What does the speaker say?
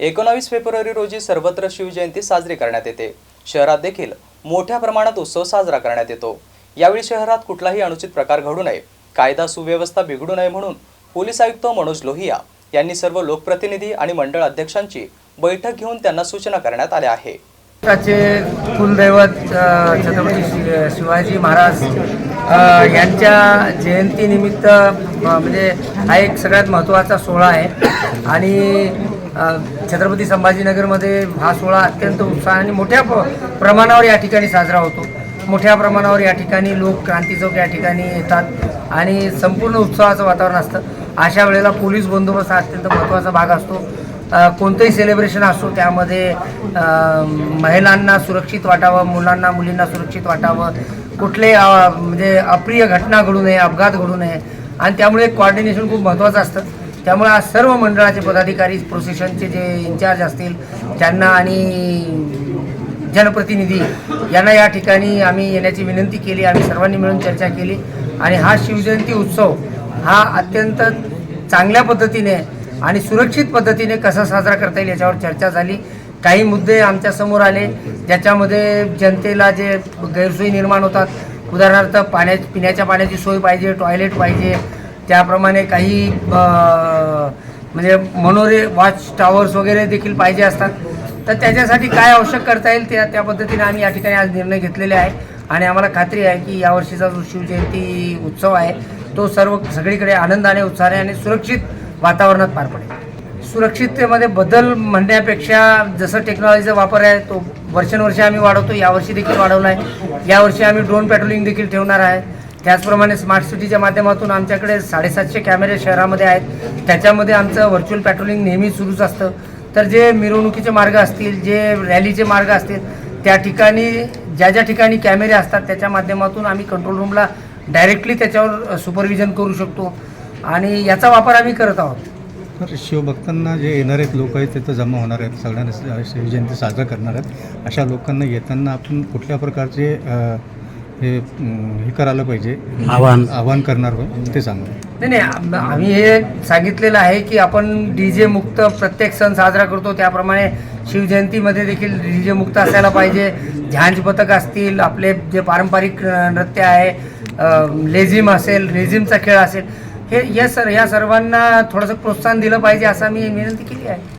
एकोणावीस फेब्रुवारी रोजी सर्वत्र शिवजयंती साजरी करण्यात येते. शहरात देखील मोठ्या प्रमाणात उत्सव साजरा करण्यात येतो. यावेळी शहरात कुठलाही अनुचित प्रकार घडू नये कायदा सुव्यवस्था बिघडू नये म्हणून पोलीस आयुक्त मनोज लोहिया यांनी सर्व लोकप्रतिनिधी आणि मंडळ अध्यक्षांची बैठक घेऊन त्यांना सूचना करण्यात आल्या आहे. कुलदैवत छत्रपती शिवाजी महाराज यांच्या जयंतीनिमित्त म्हणजे हा एक सगळ्यात महत्त्वाचा सोहळा आहे. आणि छत्रपती संभाजीनगरमध्ये हा सोहळा अत्यंत उत्साह आणि मोठ्या प्रमाणावर या ठिकाणी साजरा होतो. मोठ्या प्रमाणावर या ठिकाणी लोक क्रांती चौक या ठिकाणी येतात आणि संपूर्ण उत्सवाचं वातावरण असतं. अशा वेळेला पोलीस बंदोबस्त हा अत्यंत महत्त्वाचा भाग असतो. कोणतंही सेलिब्रेशन असो त्यामध्ये महिलांना सुरक्षित वाटावं मुलांना मुलींना सुरक्षित वाटावं. कुठले म्हणजे अप्रिय घटना घडू नये अपघात घडू नये. आणि त्यामुळे कॉर्डिनेशन खूप महत्त्वाचं असतं. त्यामुळे आज सर्व मंडळाचे पदाधिकारी प्रोसेशनचे जे इन्चार्ज असतील त्यांना आणि जनप्रतिनिधी यांना या ठिकाणी आम्ही येण्याची विनंती केली आम्ही सर्वांनी मिळून चर्चा केली. आणि हा शिवजयंती उत्सव हा अत्यंत चांगल्या पद्धतीने आणि सुरक्षित पद्धतीने कसा साजरा करता येईल याच्यावर चर्चा झाली. काही मुद्दे आमच्यासमोर आले ज्याच्यामध्ये जनतेला जे गैरसोयी निर्माण होतात उदाहरणार्थ पाण्या पिण्याच्या पाण्याची सोय पाहिजे टॉयलेट पाहिजे त्याप्रमाणे काही म्हणजे मनोरे वॉच टॉवर्स वगैरे देखील पाहिजे असतात. तर त्याच्यासाठी काय आवश्यक करता येईल त्या त्या पद्धतीने आम्ही या ठिकाणी आज निर्णय घेतलेले आहे. आणि आम्हाला खात्री आहे की यावर्षीचा जो शिवजयंती उत्सव आहे तो सर्व सगळीकडे आनंदाने उत्साहाने आणि सुरक्षित वातावरणात पार पडेल. सुरक्षिततेमध्ये बदल म्हणण्यापेक्षा जसं टेक्नॉलॉजीचा वापर आहे तो वर्षानुवर्षे आम्ही वाढवतो. यावर्षी देखील वाढवला आहे. यावर्षी आम्ही ड्रोन पॅट्रोलिंग देखील ठेवणार आहे. त्याचप्रमाणे स्मार्ट सिटीच्या माध्यमातून आमच्याकडे साडेसातशे कॅमेरे शहरामध्ये आहेत. त्याच्यामध्ये आमचं व्हर्च्युअल पॅट्रोलिंग नेहमी सुरूच असतं. तर जे मिरवणुकीचे मार्ग असतील जे रॅलीचे मार्ग असतील त्या ठिकाणी ज्या ज्या ठिकाणी कॅमेरे असतात त्याच्या माध्यमातून आम्ही कंट्रोल रूमला डायरेक्टली त्याच्यावर सुपरविजन करू शकतो. आणि याचा वापर आम्ही करत आहोत. तर शिवभक्तांना जे येणार आहेत लोक आहेत तिथं जमा होणार आहेत. सगळ्यांना शिवजयंती साजरा करणार आहेत. अशा लोकांना येताना आपण कुठल्या प्रकारचे हे हे करायला पाहिजे. आवाहन. आवाहन करणार होय ते सांगा. नाही नाही आम- आम्ही हे सांगितलेलं आहे की आपण डी जे मुक्त प्रत्येक सण साजरा करतो. त्याप्रमाणे शिवजयंतीमध्ये देखील डी जे मुक्त असायला पाहिजे. झांज पथक असतील आपले जे पारंपरिक अ, नृत्य आहे अ, लेझिम असेल लेझिमचा खेळ असेल हे या सर या सर्वांना थोडंसं प्रोत्साहन दिलं पाहिजे असं मी विनंती केली आहे.